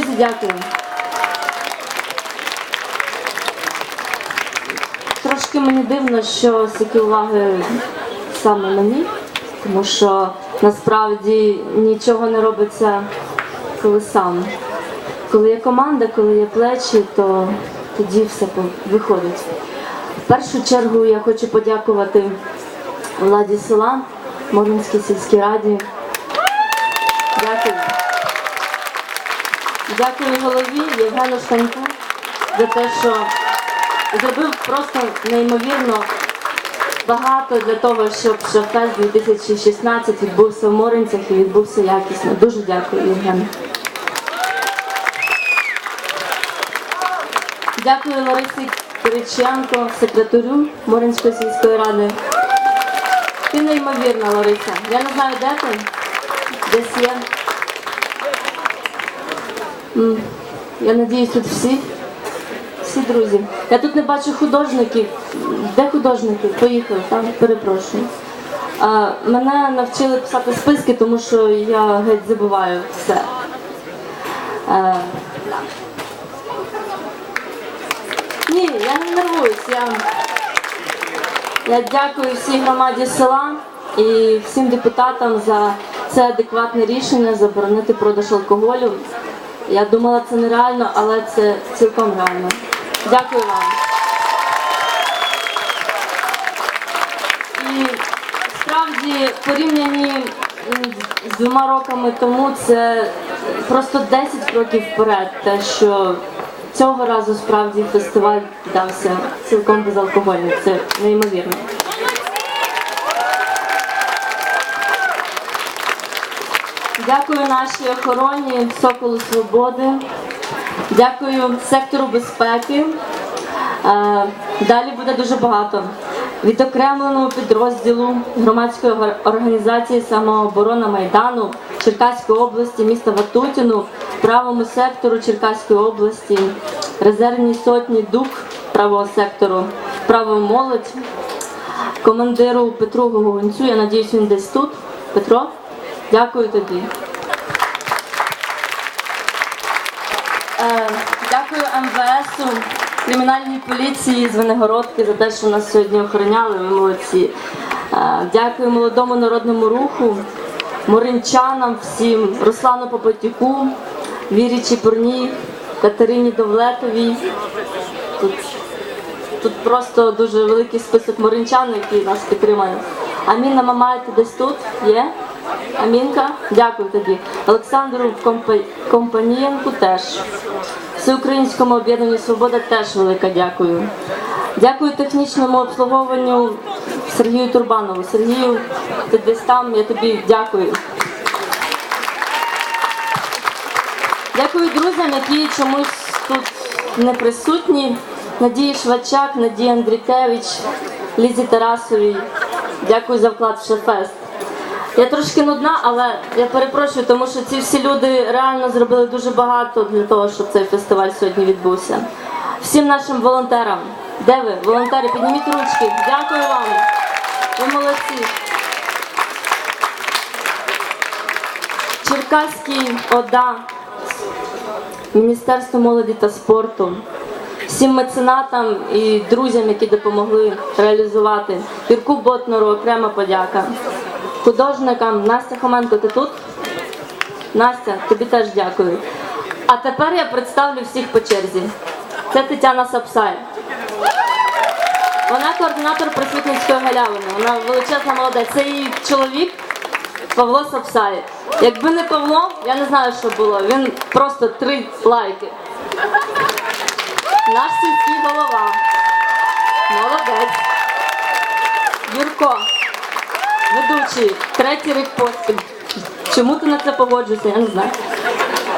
Друзі, дякую. Трошки мені дивно, що стільки уваги саме мені, тому що насправді нічого не робиться коли сам. Коли є команда, коли є плечі, то тоді все виходить. В першу чергу я хочу подякувати владі села, Морнинській сільській раді. Дякую. Дякую голові Євгену Штаньку за те, що зробив просто неймовірно багато для того, щоб Шефест 2016 відбувся в Моринцях і відбувся якісно. Дуже дякую, Євген. Дякую Ларисі Кириченко, секретарю Моринської сільської ради. Ти неймовірна, Лариса. Я не знаю, де ти? Десь є. Я надіюсь, тут всі. Всі друзі. Я тут не бачу художників. Де художники? Поїхали, там перепрошую. А, мене навчили писати списки, тому що я геть забуваю все. А, ні, я не нервуюсь. Я, я дякую всій громаді села і всім депутатам за це адекватне рішення заборонити продаж алкоголю. Я думала, це нереально, але це цілком реально. Дякую вам. І справді порівняні з двома роками тому це просто 10 кроків вперед. Те, що цього разу справді фестиваль дався цілком безалкогольний. Це неймовірно. Дякую нашій охороні Соколу Свободи. Дякую сектору безпеки. Е, Далі буде дуже багато. Відокремленому підрозділу громадської організації самооборона Майдану Черкаської області, міста Ватутіну, правому сектору Черкаської області, резервній сотні ДУК правого сектору, право молодь, командиру Петру Гогонцю. Я надіюсь, він десь тут. Петро, дякую тобі. Дякую МВСу, кримінальній поліції з Виногородки за те, що нас сьогодні охороняли. Ви молодці. Е, Дякую молодому народному руху, моринчанам всім, Руслану Попотюку, Вірі Чіпурній, Катерині Довлетовій. Тут, тут просто дуже великий список моринчан, які нас підтримують. Аміна Мамай, ти десь тут? Є? Амінка, дякую тобі. Олександру Компанієнку теж. Всеукраїнському об'єднанню Свобода теж велика дякую. Дякую технічному обслуговуванню Сергію Турбанову. Сергію, ти десь там, я тобі дякую. Дякую друзям, які чомусь тут не присутні. Надії Швачак, Надія Андрікевич, Лізі Тарасовій. Дякую за вклад в Шефест. Я трошки нудна, але я перепрошую, тому що ці всі люди реально зробили дуже багато для того, щоб цей фестиваль сьогодні відбувся. Всім нашим волонтерам. Де ви? Волонтери, підніміть ручки. Дякую вам. Ви молодці. Черкаський ОДА, Міністерство молоді та спорту, всім меценатам і друзям, які допомогли реалізувати. Юрку Ботнору окрема подяка. Художникам Настя Хоменко, ти тут? Настя, тобі теж дякую. А тепер я представлю всіх по черзі. Це Тетяна Сапсай. Вона координатор просвітницької галявини. Вона величезна молодець. Це її чоловік Павло Сапсай. Якби не Павло, я не знаю, що було. Він просто три лайки. Наш сільський голова. Молодець. Юрко. Ведучий, третій рік поспіль. Чому ти на це погоджуєшся? Я не знаю.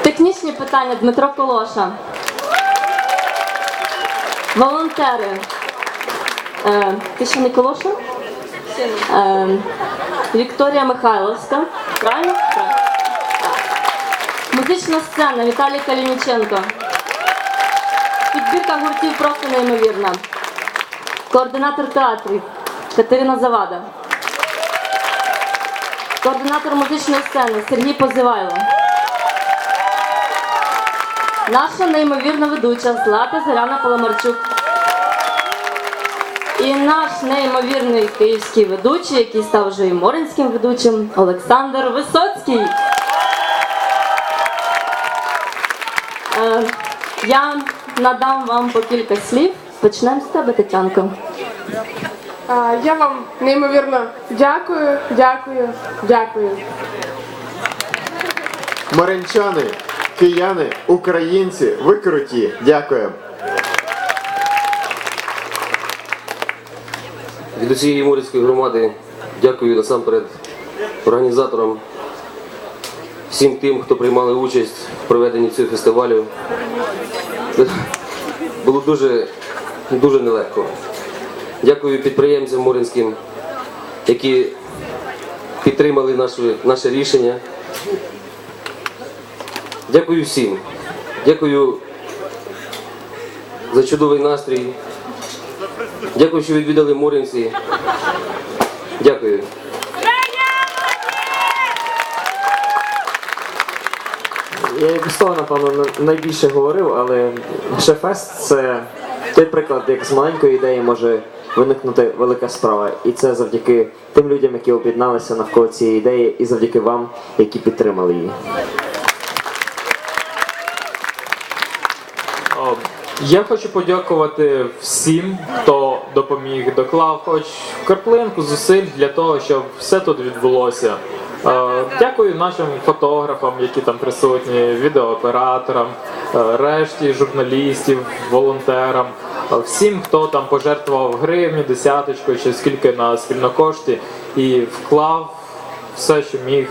Технічні питання Дмитро Колоша. Волонтери. Е, ти ще не Колоша? Е, Вікторія Михайловська. Правильно? Правильно. Музична сцена Віталій Калініченко. Підбірка гуртів просто неймовірна. Координатор театрів Катерина Завада. Координатор музичної сцени Сергій Позивайло. наша неймовірна ведуча Злата Зоряна Паламарчук. І наш неймовірний київський ведучий, який став вже і моринським ведучим, Олександр Висоцький. Е, я надам вам по кілька слів. Почнемо з тебе, Тетянко. Я вам неймовірно дякую, дякую, дякую. Маринчани, кияни, українці, ви круті. Дякую. Від усієї Морівської громади дякую насамперед організаторам, всім тим, хто приймали участь в проведенні цього фестивалю. Було дуже, дуже нелегко. Дякую підприємцям Моринським, які підтримали наше, наше рішення. Дякую всім. Дякую за чудовий настрій. Дякую, що відвідали Моринці. Дякую. Я і без того, напевно, найбільше говорив, але Шефест це той приклад, як з маленької ідеї може виникнути велика справа. І це завдяки тим людям, які об'єдналися навколо цієї ідеї, і завдяки вам, які підтримали її. Я хочу подякувати всім, хто допоміг, доклав хоч краплинку зусиль для того, щоб все тут відбулося. Е, Дякую нашим фотографам, які там присутні, відеооператорам, е, решті журналістів, волонтерам, всім, хто там пожертвував гривню, десяточку чи скільки на спільнокошті і вклав все, що міг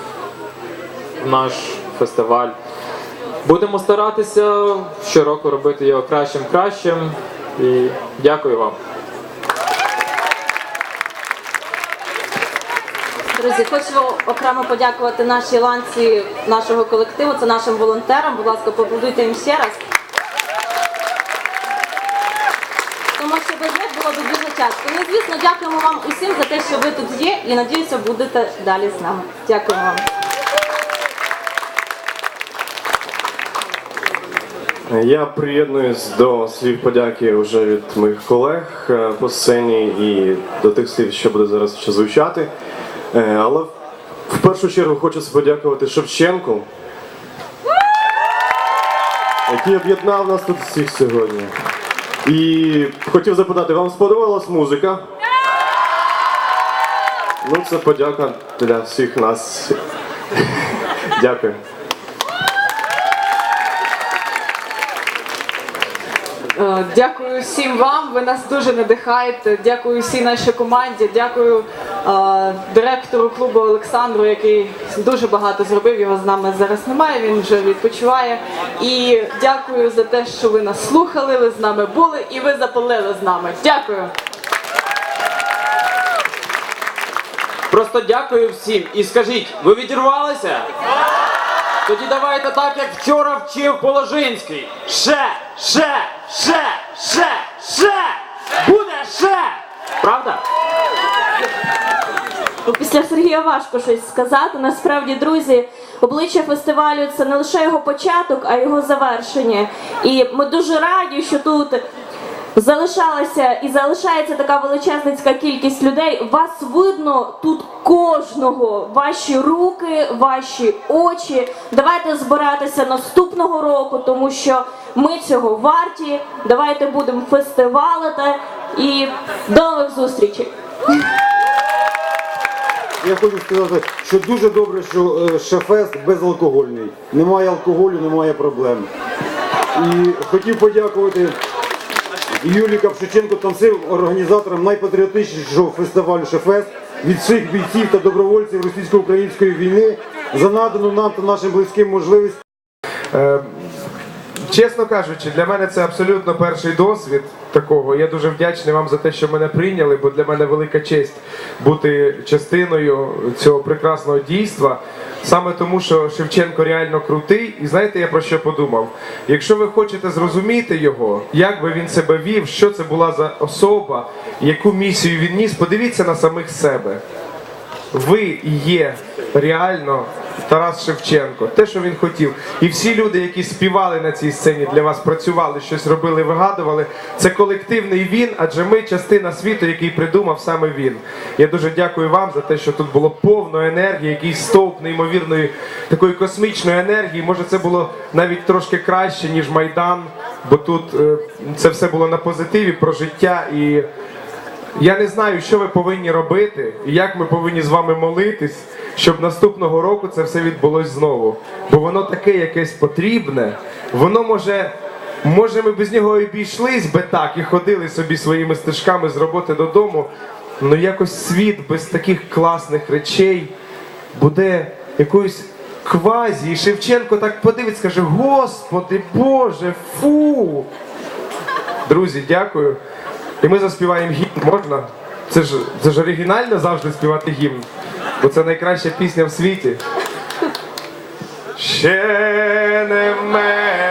в наш фестиваль. Будемо старатися щороку робити його кращим кращим. І дякую вам. Друзі, хочу окремо подякувати нашій ланці нашого колективу, це нашим волонтерам. Будь ласка, поаплодуйте їм ще раз. Тому що без них б. Ну звісно, дякуємо вам усім за те, що ви тут є, і надіюся, будете далі з нами. Дякуємо вам. Я приєднуюсь до слів подяки вже від моїх колег е, по сцені і до тих слів, що буде зараз ще звучати. Е, Але в першу чергу хочу подякувати Шевченку, який об'єднав нас тут всіх сьогодні. І хотів запитати, вам сподобалась музика? Ну, це подяка для всіх нас. Дякую. Е, Дякую всім вам. Ви нас дуже надихаєте. Дякую всій нашій команді. Дякую директору клубу Олександру, який дуже багато зробив. Його з нами зараз немає. Він вже відпочиває. І дякую за те, що ви нас слухали. Ви з нами були і ви запалили з нами. Дякую. Просто дякую всім і скажіть, ви відірвалися? Тоді давайте так, як вчора вчив Положинський. Ще, ще, ще, ще, ще! Буде ще! Правда? Після Сергія важко щось сказати. Насправді, друзі, обличчя фестивалю це не лише його початок, а його завершення. І ми дуже раді, що тут залишалася і залишається така величезницька кількість людей. Вас видно тут кожного, ваші руки, ваші очі. Давайте збиратися наступного року, тому що ми цього варті. Давайте будемо фестивалити і до нових зустрічей. Я хочу сказати, що дуже добре, що Шефест безалкогольний. Немає алкоголю, немає проблем. І хотів подякувати Юлії Капшиченко та всім організаторам найпатріотичнішого фестивалю Шефест від всіх бійців та добровольців російсько-української війни за надану нам та нашим близьким можливість Е, Чесно кажучи, для мене це абсолютно перший досвід такого. Я дуже вдячний вам за те, що мене прийняли, бо для мене велика честь бути частиною цього прекрасного дійства. Саме тому, що Шевченко реально крутий, і знаєте, я про що подумав? Якщо ви хочете зрозуміти його, як би він себе вів, що це була за особа, яку місію він ніс, подивіться на самих себе. ви є реально Тарас Шевченко, те, що він хотів. І всі люди, які співали на цій сцені, для вас працювали, щось робили, вигадували. Це колективний він, адже ми частина світу, який придумав саме він. Я дуже дякую вам за те, що тут було повно енергії, якийсь стовп неймовірної такої космічної енергії. Може, це було навіть трошки краще, ніж Майдан, бо тут е, це все було на позитиві про життя і. Я не знаю, що ви повинні робити і як ми повинні з вами молитись, щоб наступного року це все відбулось знову. Бо воно таке якесь потрібне. Воно може, може, ми без нього і обійшлись би так і ходили собі своїми стежками з роботи додому. Ну якось світ без таких класних речей буде якоюсь квазі. І Шевченко так подивиться, скаже: Господи Боже, фу! Друзі, дякую. І ми заспіваємо гімн. Можна? Це ж, це ж оригінально завжди співати гімн. Бо це найкраща пісня в світі. Ще не вмерла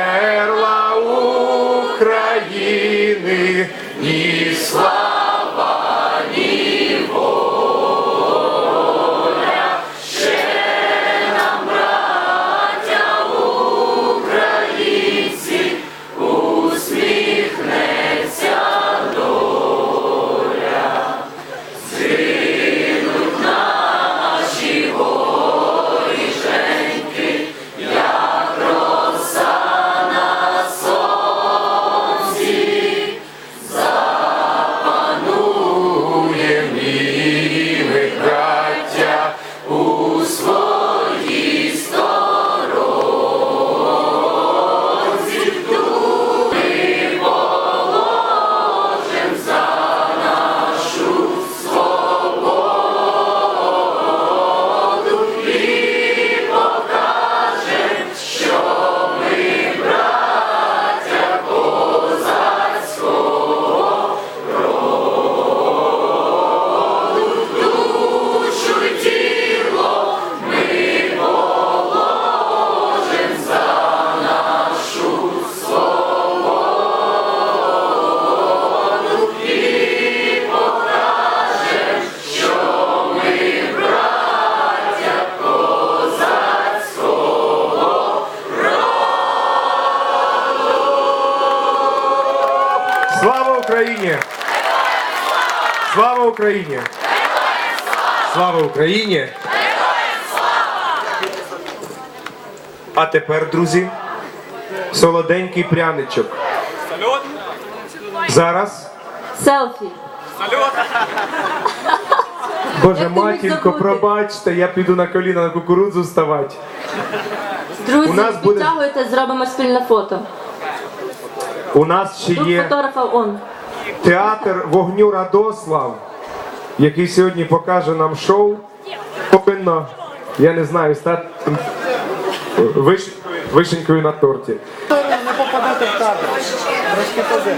Україні! Слава Україні! Слава Україні! А тепер, друзі, солоденький пряничок. Зараз, Селфі. Боже матінко, пробачте, я піду на коліна на кукурудзу ставати. Друзі, У нас буде- підтягуйте, зробимо спільне фото. У нас ще Тут є фотографа он. Театр вогню Радослав, який сьогодні покаже нам шоу. Повинно, я не знаю, стати виш... вишенькою на торті. Все, всі готові?